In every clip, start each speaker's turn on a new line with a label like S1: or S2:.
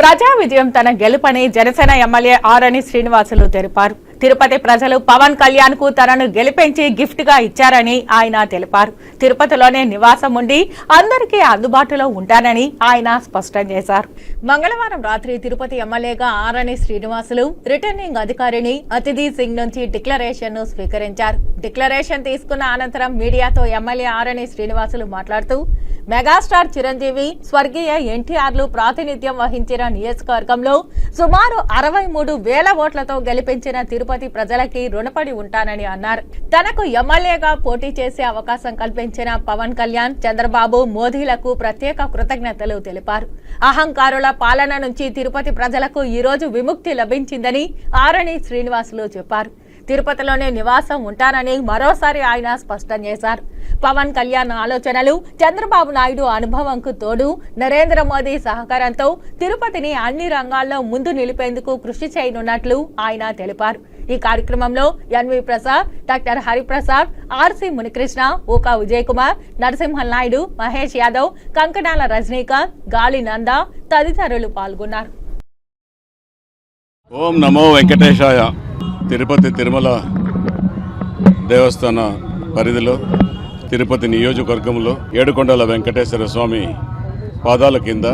S1: ప్రజా విజయం తన గెలుపని జనసేన ఎమ్మెల్యే ఆరని శ్రీనివాసులు తెలిపారు తిరుపతి ప్రజలు పవన్ కళ్యాణ్ కు తనను గెలిపించి గిఫ్ట్ గా ఇచ్చారని ఆయన తెలిపారు తిరుపతిలోనే నివాసం ఉండి అందరికీ అందుబాటులో ఉంటానని ఆయన స్పష్టం చేశారు మంగళవారం రాత్రి తిరుపతి ఎమ్మెల్యేగా ఆరని శ్రీనివాసులు రిటర్నింగ్ అధికారిని అతిథి సింగ్ నుంచి డిక్లరేషన్ ను స్వీకరించారు డిక్లరేషన్ తీసుకున్న అనంతరం మీడియాతో ఎమ్మెల్యే ఆరని శ్రీనివాసులు మాట్లాడుతూ మెగాస్టార్ చిరంజీవి స్వర్గీయ ఎన్టీఆర్లు ప్రాతినిధ్యం వహించిన నియోజకవర్గంలో సుమారు అరవై మూడు వేల ఓట్లతో గెలిపించిన తిరుపతి ప్రజలకి రుణపడి ఉంటానని అన్నారు తనకు ఎమ్మెల్యేగా పోటీ చేసే అవకాశం కల్పించిన పవన్ కళ్యాణ్ చంద్రబాబు మోదీలకు ప్రత్యేక కృతజ్ఞతలు తెలిపారు అహంకారుల పాలన నుంచి తిరుపతి ప్రజలకు ఈరోజు విముక్తి లభించిందని ఆరణి శ్రీనివాసులు చెప్పారు తిరుపతిలోనే నివాసం ఉంటానని మరోసారి ఆయన స్పష్టం చేశారు పవన్ కళ్యాణ్ ఆలోచనలు చంద్రబాబు నాయుడు అనుభవంకు తోడు నరేంద్ర మోదీ సహకారంతో తిరుపతిని అన్ని రంగాల్లో ముందు నిలిపేందుకు కృషి చేయనున్నట్లు ఆయన తెలిపారు ఈ కార్యక్రమంలో NV Prasad doctor Hariprasad RC Munikrishna ఊకా Vijay Kumar Narasimhan Naidu Mahesh Yadav Kankanala Rajinikanth Gali Nanda తదితరులు పాల్గొన్నారు
S2: ఓం నమో వెంకటేశాయ తిరుపతి తిరుమల దేవస్థాన పరిధిలో తిరుపతి నియోజకవర్గంలో ఏడుకొండల వెంకటేశ్వర స్వామి పాదాల కింద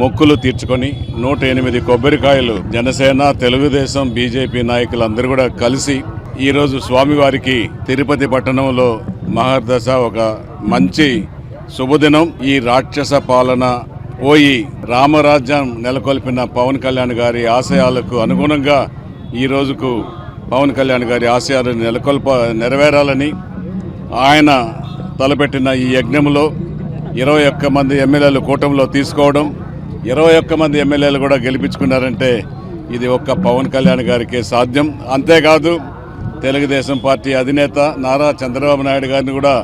S2: మొక్కులు తీర్చుకొని నూట ఎనిమిది కొబ్బరికాయలు జనసేన తెలుగుదేశం బీజేపీ నాయకులందరూ కూడా కలిసి ఈరోజు స్వామివారికి తిరుపతి పట్టణంలో మహర్దశ ఒక మంచి శుభదినం ఈ రాక్షస పాలన పోయి రామరాజ్యం నెలకొల్పిన పవన్ కళ్యాణ్ గారి ఆశయాలకు అనుగుణంగా ఈ రోజుకు పవన్ కళ్యాణ్ గారి ఆశయాలు నెలకొల్ప నెరవేరాలని ఆయన తలపెట్టిన ఈ యజ్ఞంలో ఇరవై ఒక్క మంది ఎమ్మెల్యేలు కూటమిలో తీసుకోవడం ఇరవై ఒక్క మంది ఎమ్మెల్యేలు కూడా గెలిపించుకున్నారంటే ఇది ఒక్క పవన్ కళ్యాణ్ గారికే సాధ్యం అంతేకాదు తెలుగుదేశం పార్టీ అధినేత నారా చంద్రబాబు నాయుడు గారిని కూడా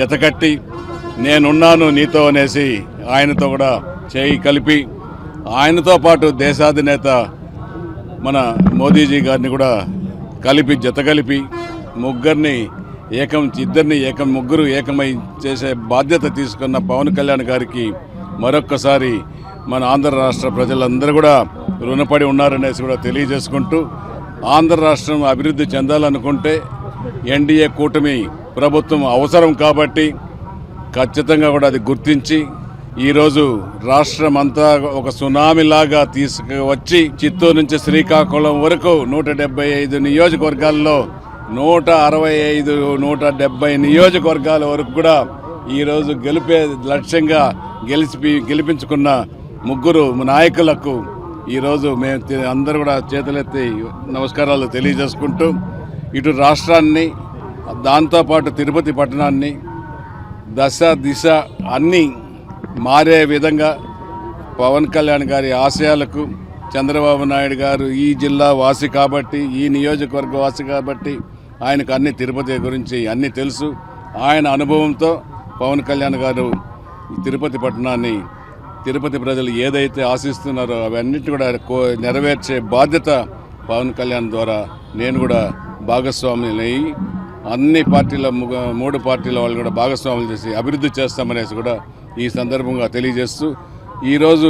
S2: జతకట్టి నేనున్నాను నీతో అనేసి ఆయనతో కూడా చేయి కలిపి ఆయనతో పాటు దేశాధినేత మన మోదీజీ గారిని కూడా కలిపి జత కలిపి ముగ్గురిని ఏకం ఇద్దరిని ఏకం ముగ్గురు ఏకమై చేసే బాధ్యత తీసుకున్న పవన్ కళ్యాణ్ గారికి మరొక్కసారి మన ఆంధ్ర రాష్ట్ర ప్రజలందరూ కూడా రుణపడి ఉన్నారనేసి కూడా తెలియజేసుకుంటూ ఆంధ్ర రాష్ట్రం అభివృద్ధి చెందాలనుకుంటే ఎన్డీఏ కూటమి ప్రభుత్వం అవసరం కాబట్టి ఖచ్చితంగా కూడా అది గుర్తించి ఈరోజు రాష్ట్రం అంతా ఒక సునామీలాగా తీసుకువచ్చి చిత్తూరు నుంచి శ్రీకాకుళం వరకు నూట డెబ్బై ఐదు నియోజకవర్గాల్లో నూట అరవై ఐదు నూట డెబ్బై నియోజకవర్గాల వరకు కూడా ఈరోజు గెలిపే లక్ష్యంగా గెలిచి గెలిపించుకున్న ముగ్గురు నాయకులకు ఈరోజు మేము అందరూ కూడా చేతులెత్తి నమస్కారాలు తెలియజేసుకుంటూ ఇటు రాష్ట్రాన్ని దాంతోపాటు తిరుపతి పట్టణాన్ని దశ దిశ అన్నీ మారే విధంగా పవన్ కళ్యాణ్ గారి ఆశయాలకు చంద్రబాబు నాయుడు గారు ఈ జిల్లా వాసి కాబట్టి ఈ నియోజకవర్గ వాసి కాబట్టి ఆయనకు అన్ని తిరుపతి గురించి అన్నీ తెలుసు ఆయన అనుభవంతో పవన్ కళ్యాణ్ గారు తిరుపతి పట్టణాన్ని తిరుపతి ప్రజలు ఏదైతే ఆశిస్తున్నారో అవన్నిటి కూడా నెరవేర్చే బాధ్యత పవన్ కళ్యాణ్ ద్వారా నేను కూడా భాగస్వామిని అన్ని పార్టీల మూడు పార్టీల వాళ్ళు కూడా భాగస్వాములు చేసి అభివృద్ధి చేస్తామనేసి కూడా ఈ సందర్భంగా తెలియజేస్తూ ఈరోజు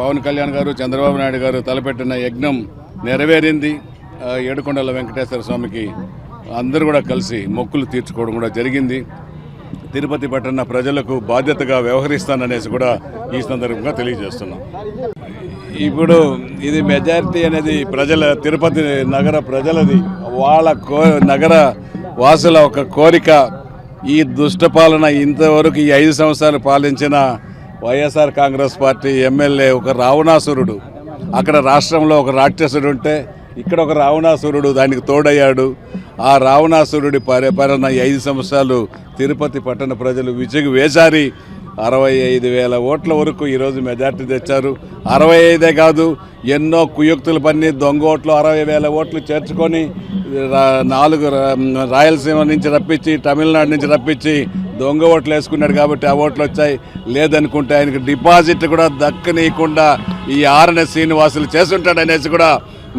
S2: పవన్ కళ్యాణ్ గారు చంద్రబాబు నాయుడు గారు తలపెట్టిన యజ్ఞం నెరవేరింది ఏడుకొండల వెంకటేశ్వర స్వామికి అందరూ కూడా కలిసి మొక్కులు తీర్చుకోవడం కూడా జరిగింది తిరుపతి పట్టణ ప్రజలకు బాధ్యతగా వ్యవహరిస్తాననేసి కూడా ఈ సందర్భంగా తెలియజేస్తున్నాం ఇప్పుడు ఇది మెజారిటీ అనేది ప్రజల తిరుపతి నగర ప్రజలది వాళ్ళ నగర వాసుల ఒక కోరిక ఈ దుష్టపాలన ఇంతవరకు ఈ ఐదు సంవత్సరాలు పాలించిన వైఎస్ఆర్ కాంగ్రెస్ పార్టీ ఎమ్మెల్యే ఒక రావణాసురుడు అక్కడ రాష్ట్రంలో ఒక రాక్షసుడు ఉంటే ఇక్కడ ఒక రావణాసురుడు దానికి తోడయ్యాడు ఆ రావణాసురుడి పరిపాలన ఐదు సంవత్సరాలు తిరుపతి పట్టణ ప్రజలు విజయ వేశారి అరవై ఐదు వేల ఓట్ల వరకు ఈరోజు మెజార్టీ తెచ్చారు అరవై ఐదే కాదు ఎన్నో కుయుక్తులు పన్ని దొంగ ఓట్లు అరవై వేల ఓట్లు చేర్చుకొని నాలుగు రాయలసీమ నుంచి రప్పించి తమిళనాడు నుంచి రప్పించి దొంగ ఓట్లు వేసుకున్నాడు కాబట్టి ఆ ఓట్లు వచ్చాయి లేదనుకుంటే ఆయనకి డిపాజిట్ కూడా దక్కనీయకుండా ఈ ఆరణ శ్రీనివాసులు ఉంటాడు అనేసి కూడా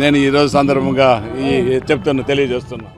S2: నేను ఈరోజు సందర్భంగా ఈ చెప్తున్నా తెలియజేస్తున్నా